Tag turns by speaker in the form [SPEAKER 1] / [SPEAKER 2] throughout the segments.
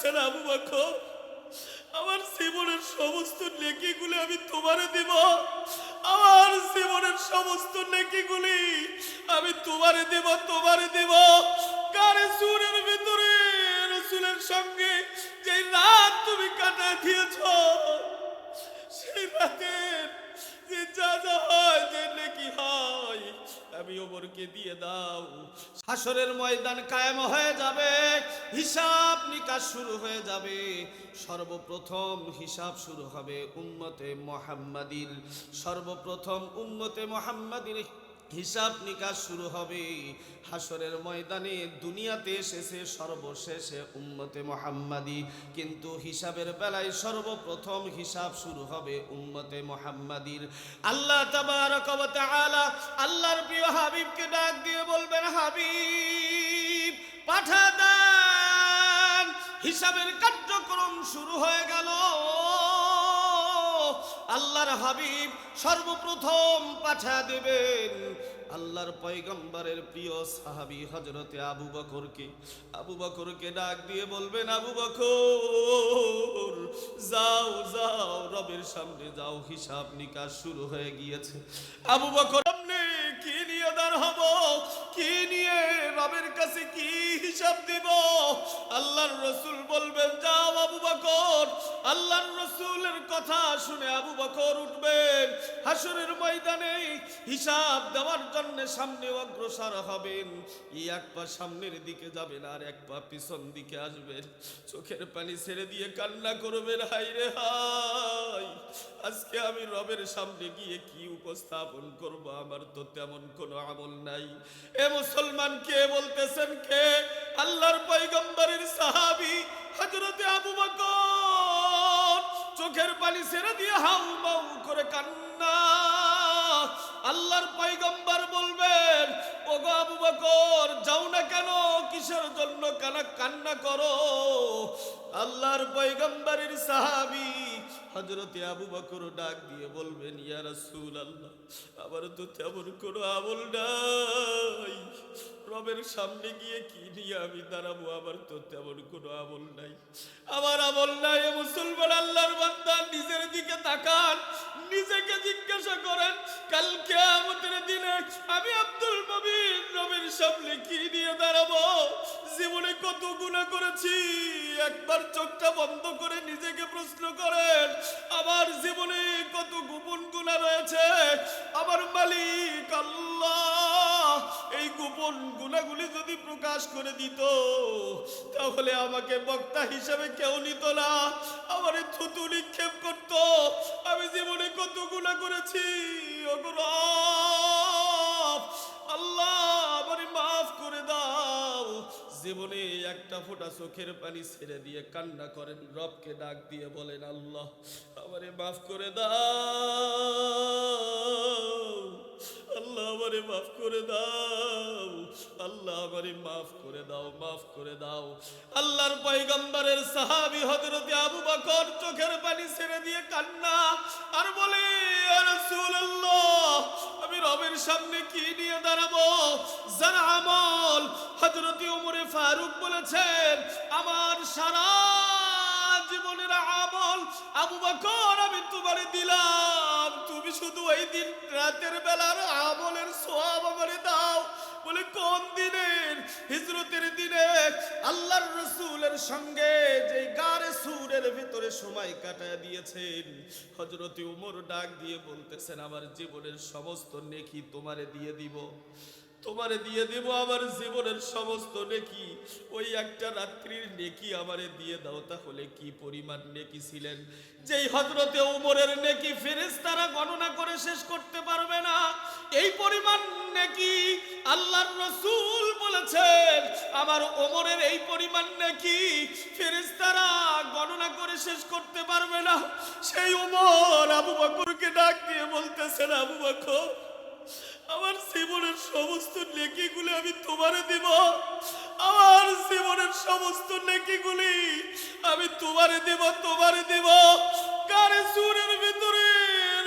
[SPEAKER 1] বলতেছেন আবু বকর, আমার জীবনের সমস্ত নেকিগুলি আমি তোমারে দিব। আমার জীবনের সমস্ত নেকিগুলি আমি তোমারে দিব তোমারে দিব। কারে সুরের ভিতরে রসুলের সঙ্গে যে রাত তুমি কাটা দিয়েছ, সেই রাতের যে যা যা ওমরকে দিয়ে দাও। হাসরের ময়দান কায়েম হয়ে যাবে, হিসাব নিকাশ শুরু হয়ে যাবে। সর্বপ্রথম হিসাব শুরু হবে উম্মতে মোহাম্মদির, সর্বপ্রথম উম্মতে মোহাম্মদির হিসাব নিকাশ শুরু হবে। হাসরের ময়দানে দুনিয়াতে এসেছে সর্বশেষে উম্মতে মোহাম্মদি। কিন্তু হিসাবের বেলায় সর্বপ্রথম হিসাব শুরু হবে উম্মতে মোহাম্মদির। আল্লাহ তাআলা আল্লাহর প্রিয় হাবিবকে ডাক দিয়ে বলবেন, হাবিব, পাঠা দেন। হিসাবের কার্যক্রম শুরু হয়ে গেল। আল্লাহর হাবিব সর্বপ্রথম পাঠা দেবেন। আল্লাহর পয়গম্বরের প্রিয় সাহাবি হজরতে আবু বকরকে। আবু বকরকে ডাক দিয়ে বলবেন, আবু বকর, যাও যাও, রবের সামনে যাও, হিসাব নিকাশ শুরু হয়ে গিয়েছে। আবু বকর, সামনে কি নিয়ে দাঁড় হব? কি নিয়ে রবের কাছে কি হিসাব দিব? আল্লাহর রসুল বলবেন, যাও আবু বকর, আল্লাহর রসুলের কথা শুনে আবু বকর উঠবেন। হাসরের ময়দানে হিসাব দেওয়ার জন্য সামনে অগ্রসর হবেন। এই এক পা সামনের দিকে যাবেন আর এক পা পিছন দিকে আসবেন। চোখের পানি ছেড়ে দিয়ে কান্না করবেন হাই রে হাই আজকে আমি রবের সামনে গিয়ে কি উপস্থাপন করব? আমার তো তেমন কোনো আমল নাই। এ মুসলমান কে বলতেছেন কে? আল্লাহর পয়গম্বরের সাহাবী হযরতে আবু বকর। চোখের পানি ছেড়ে দিয়ে হাউ মাউ করে কান্না। আল্লাহর পয়গম্বর বলবেন তেমন কোনো আমল নাই। রবের সামনে গিয়ে কি নিয়ে আমি দাঁড়াবো? আমার তো তেমন কোনো আমল নাই। আমার আমল নাই মুসলমান আল্লাহর বান্দা, নিজের দিকে তাকান, নিজেকে জিজ্ঞাসা করেন কালকে আমাদের দিনে আমি আব্দুল সামনে কি নিয়ে দাঁড়াবো জীবনে কত গুণা করেছি। একবার চোখটা বন্ধ করে নিজেকে প্রশ্ন করেন, আমার জীবনে কত গোপন গুণা রয়েছে? আমার মালিক আল্লাহ, এই গোপন গুণাগুলি যদি প্রকাশ করে দিত, তাহলে আমাকে বক্তা হিসেবে কেউ নিত না। আমার জীবনে একটা ফোঁটা চোখের পানি ছেড়ে দিয়ে কান্না করেন, রবকে ডাক দিয়ে বলেন, আল্লাহ, আমারে মাফ করে দাও। আল্লাহ আমারে মাফ করে দাও। আমারে মাফ করে দাও, মাফ করে দাও। আল্লাহর পয়গম্বরের সাহাবি হজরতে আবু বকর চোখের পানি ছেড়ে দিয়ে কান্না আর বলে আমি রবের সামনে কি নিয়ে দাঁড়াবো? যারা আমল হজরতি উমরে ফারুক বলেছেন, আমার সারা আমল। আবু বকর, আমি তোমারে দিলাম। তুমি শুধু ওই দিন রাতের বেলার আমলের সোয়াব আমারে দাও। বলে, কোন দিনের হিজরতের দিনে আল্লাহর রসুলের সঙ্গে যে গারে সুরের ভিতরে সময় কাটায় দিয়েছেন হজরতে উমর ডাক দিয়ে বলতেছেন, আমার জীবনের সমস্ত নেকি তোমারে দিয়ে দিব। তোমারে দিয়ে দেব আমার জীবনের সমস্ত নেকি। ওই একটা রাত্রির নেকি আমারে দিয়ে দাও, তাহলে কি পরিমাণ নেকি ছিলেন? যেই হজরতে উমরের নেকি ফেরেস তারা গণনা করে শেষ করতে পারবে না। এই পরিমাণ নেকি আল্লাহর রসুল বলেছেন, আমার ওমরের এই পরিমাণ নেকি ফেরেশতারা গণনা করে শেষ করতে পারবে না। সেই উমর আবু বকরকে ডাক দিয়ে বলতেছেন, আবু বকর আমার জীবনের সমস্ত নেকিগুলি আমি তোমারে দিব। আমার জীবনের সমস্ত নেকিগুলি আমি তোমারে দিব তোমারে দিব। কারে সুরের ভিতরে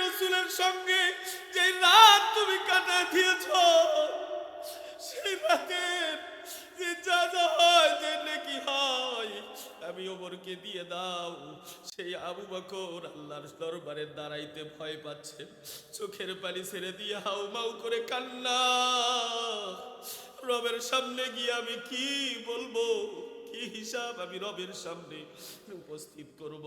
[SPEAKER 1] রসুলের সঙ্গে যে রাত তুমি কাটা দিয়েছ, সেই রাতের ওমরকে দিয়ে দাও। সেই আবু বকর আল্লাহর দরবারে দাঁড়াইতে ভয় পাচ্ছে। চোখের পানি ছেড়ে দিয়ে হাউ মাউ করে কান্না। রবের সামনে গিয়ে আমি কি বলব? হিসাব আমি রবের সামনে উপস্থিত করব?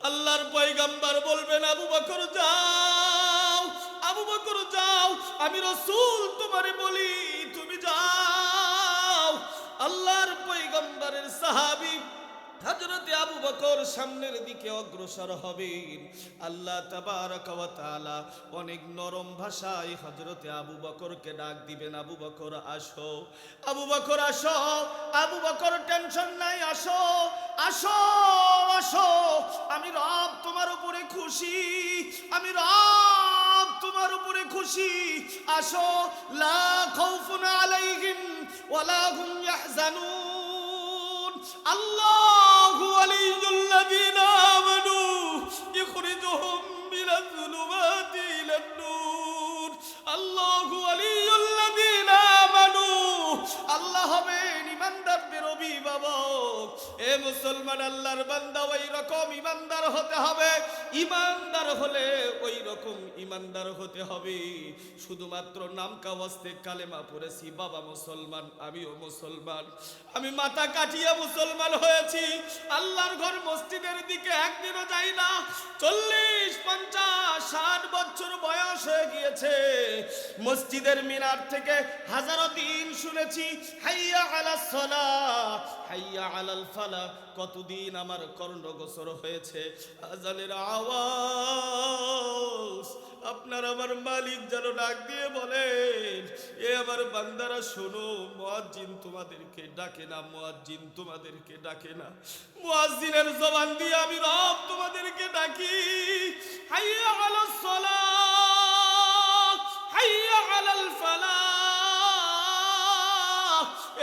[SPEAKER 1] আল্লাহর পয়গাম্বার বলবেন, আবু বকর, যাও। আবু বকর, যাও। আমি রসুল তোমারে বলি, তুমি যাও। আল্লাহর পয়গম্বরের সাহাবী হজরতে আবু বকর সামনের দিকে অগ্রসর হবেন। আল্লাহ তাআলা অনেক নরম ভাষায় হজরতে আবু বকরকে ডাক দিবেন, আবু বকর, আসো। আবু বকর, আসো। আবু বকর, টেনশন নাই, আসো। আসো আসো। আমি রব তোমার উপরে খুশি। আমি রব তোমার উপরে খুশি। আসো। লা আলাইহিম ওয়ালা হুম ইয়াহজানুন। আল্লাহু বাবা এ মুসলমান আল্লাহর বান্দা ওই রকম ইমানদার হতে হবে। ইমানদার হলে ওই রকম ইমানদার হতে হবে। শুধুমাত্র নাম কাওয়াস্তে কালেমা পড়েছি, বাবা মুসলমান, আমিও মুসলমান। আমি মাথা কাটিয়ে মুসলমান হয়েছি। আল্লাহর ঘর মসজিদের দিকে একদিনও যাই না। চল্লিশ, পঞ্চাশ, ষাট বছর বয়স হয়ে গিয়েছে। মসজিদের মিনার থেকে হাজারো দিন শুনেছি, হাইয়া আলা সলা হাইয়া আলাল ফালা, কতদিন আমার কর্ণগোচর হয়েছে? আজানের আওয়াজ, আপনার আমার মালিক যেন ডাক দিয়ে বলেন, এ আমার বান্দারা, শোনো, মুয়াজ্জিন তোমাদেরকে ডাকে না, মুয়াজ্জিন তোমাদেরকে ডাকে না। মুয়াজ্জিনের জবান দিয়ে আমি রব তোমাদেরকে ডাকি। হাইয়া আলাস সালাহ হাইয়া আলাল ফালাহ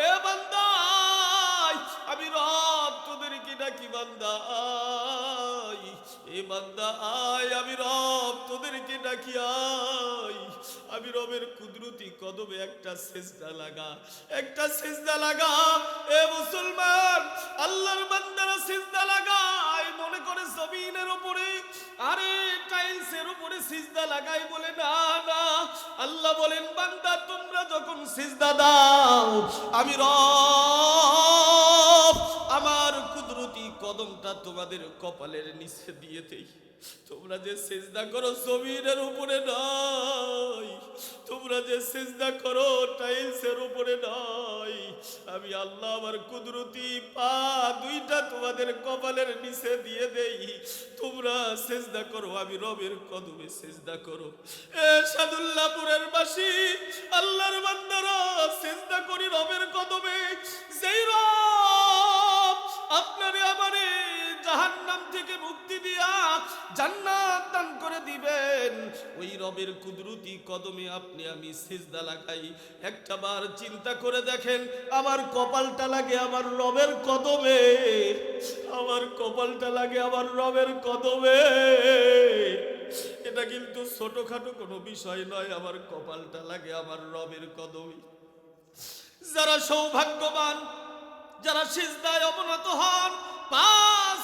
[SPEAKER 1] এ বান্দা ডাকি বান্দা আয় এ আমি রব তোদেরকে আমি রবের কুদরতি কদমে একটা সেজদা লাগা, একটা সেজদা লাগা। এ মুসলমান, আল্লাহর বান্দারা সেজদা মনে করে জমিনের উপরে, আরে টাইলসের উপরে সিজদা লাগাই বলে, না না। আল্লাহ বলেন, বান্দা, তোমরা যখন সিজদা দাও, আমি রব কদমটা তোমাদের কপালের নিচে দিয়ে দেই। তোমরা যে সেজদা করো জমিনের উপরে নাই। তোমরা যে সেজদা করো টাইলসের উপরে নাই। আমি আল্লাহ আমার কুদরতি পা দুইটা তোমাদের কপালের নিচে দিয়ে দেই। তোমরা সেজদা করো, আমি রবের কদমে সেজদা করো। এ সাদুল্লাপুরের বাসী, আল্লাহর বান্দারা সেজদা করি রবের কদমে। যেই রব আপনারে আমারে জাহান্নাম থেকে মুক্তি দিয়া জান্নাত দান করে দিবেন। ওই রবের কুদরতি কদমে আপনি আমি সিজদা লাগাই। একটা বার চিন্তা করে দেখেন, আমার কপালটা লাগে আমার রবের কদমে। আমার কপালটা লাগে আমার রবের কদমে। এটা কিন্তু ছোটখাটো কোনো বিষয় নয়, আমার কপালটা লাগে আমার রবের কদমে। যারা সৌভাগ্যবান, যারা সিজদায় অবনত হন ওয়াক্ত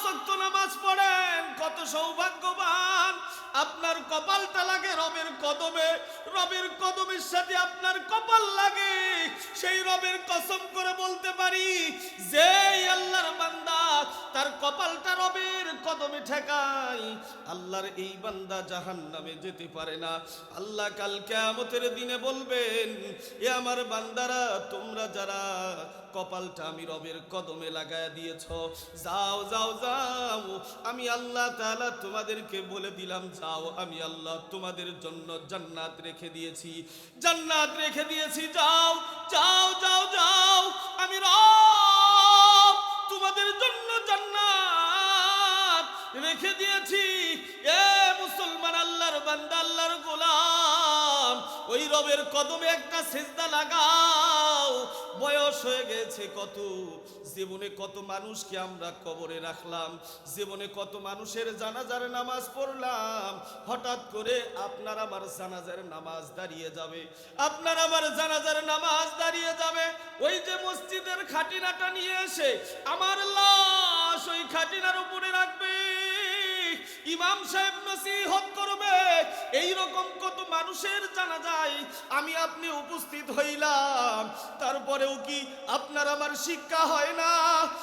[SPEAKER 1] নামাজ পড়েন, কত সৌভাগ্যবান। আপনার কপালটা লাগে রবের কদমে, রবের কদমের সাথে আপনার কপাল লাগে। সেই রবের কসম করে বলতে পারি যে আল্লাহর বান্দা তার কপালটা রবের কদমে ঠেকাই। আল্লাহর এই বান্দা জাহান নামে যেতে পারে না। আল্লাহ কাল কেয়ামতের দিনে বলবেন, এ আমার বান্দারা, তোমরা যারা কপালটা আমি রবের কদমে লাগায় দিয়েছ, যাও যাও যাও। আমি আল্লাহ তাআলা তোমাদেরকে বলে দিলাম, যাও, আমি আল্লাহ তোমাদের জন্য জান্নাত রেখে দিয়েছি। জান্নাত রেখে দিয়েছি, যাও যাও যাও যাও। আমি রব তোমাদের জন্য জান্নাত রেখে দিয়েছি। এ মুসলমান আল্লাহর বান্দা আল্লাহর গোলাম। ওই রবের কদমে একটা সেজদা লাগাও। বয়স হয়ে গেছে কত, জীবনে কত মানুষকে আমরা কবরে রাখলাম, জীবনে কত মানুষের জানাজার নামাজ পড়লাম। হঠাৎ করে আপনার আমার জানাজার নামাজ দাঁড়িয়ে যাবে, আপনার আমার জানাজার নামাজ দাঁড়িয়ে যাবে। ওই যে মসজিদের খাটিনাটা নিয়ে এসে আমার লাশ ওই খাটিনার উপরে রাখবে। ইমাম সাহেব নসিহত করবে। এই রকম কত মানুষের জানা যায়। আমি আপনি উপস্থিত হইলাম। তারপরেও কি আপনার আমার শিক্ষা হয় না?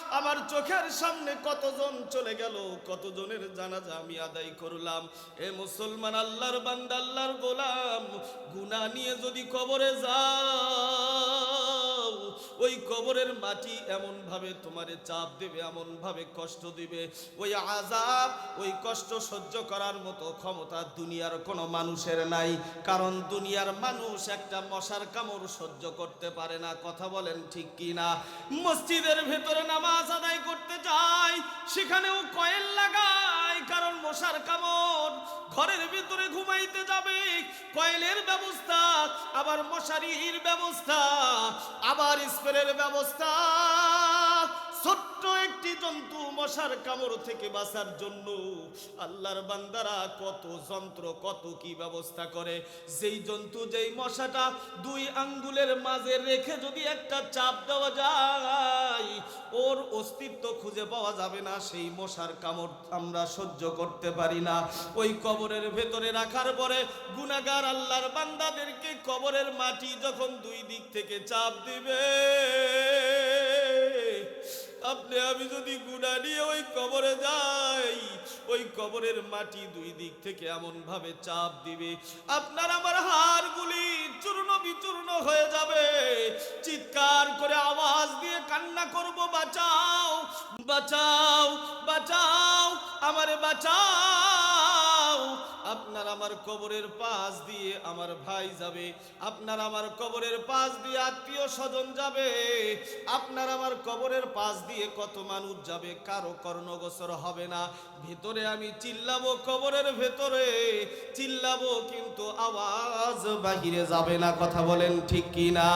[SPEAKER 1] আমার চোখের সামনে কতজন চলে গেল? কতজনের জানাজা আমি আদায় করলাম। এ মুসলমান, আল্লাহর বান্দা, আল্লাহর গোলাম। গুনাহ নিয়ে যদি কবরে যাও ওই কবরের মাটি এমন ভাবে তোমারে চাপ দেবে এমন ভাবে কষ্ট দিবে। ওই আজাব ওই কষ্ট সহ্য করার মতো ক্ষমতা দুনিয়ার কোনো মানুষের নাই। কারণ দুনিয়ার মানুষ একটা মশার কামড় সহ্য করতে পারে না, কথা বলেন ঠিক কি না মসজিদের ভেতরে নামাজ আদায় করতে যায়, সেখানেও কয়েল লাগায়, কারণ মশার কামড় ঘরের ভিতরে ঘুমাইতে যাবে। কয়েলের ব্যবস্থা, আবার মশারির ব্যবস্থা, আবার স্প্রের ব্যবস্থা। ছোট্ট একটি জন্তু মশার কামড় থেকে বাঁচার জন্য আল্লাহর বান্দারা কত যন্ত্র, কত কি ব্যবস্থা করে? যেই জন্তু, যেই মশাটা দুই আঙ্গুলের মাঝে রেখে যদি একটা চাপ দেওয়া যায়, ওর অস্তিত্ব খুঁজে পাওয়া যাবে না। সেই মশার কামড় আমরা সহ্য করতে পারি না। ওই কবরের ভেতরে রাখার পরে গুনাগার আল্লাহর বান্দাদেরকে কবরের মাটি যখন দুই দিক থেকে চাপ দিবে আপনি, আমি যদি গুণা নিয়ে ওই কবরে যাই, ওই কবরের মাটি দুই দিক থেকে এমন ভাবে চাপ দিবে, আপনার আমার হাড়গুলি চূর্ণ বিচূর্ণ হয়ে যাবে। চিৎকার করে আওয়াজ দিয়ে কান্না করব, বাঁচাও বাঁচাও বাঁচাও, আমারে বাঁচাও। আমার কবরের পাশ দিয়ে আমার ভাই যাবে। আপনার আমার কবরের পাশ দিয়ে আত্মীয় স্বজন যাবে। আপনার আমার কবরের পাশ দিয়ে কত মানুষ যাবে, কারও কর্ণগোচর হবে না। ভেতরে আমি চিল্লাবো কবরের ভেতরে, চিল্লাবো কিন্তু আওয়াজ বাহিরে যাবে না। কথা বলেন ঠিক কি না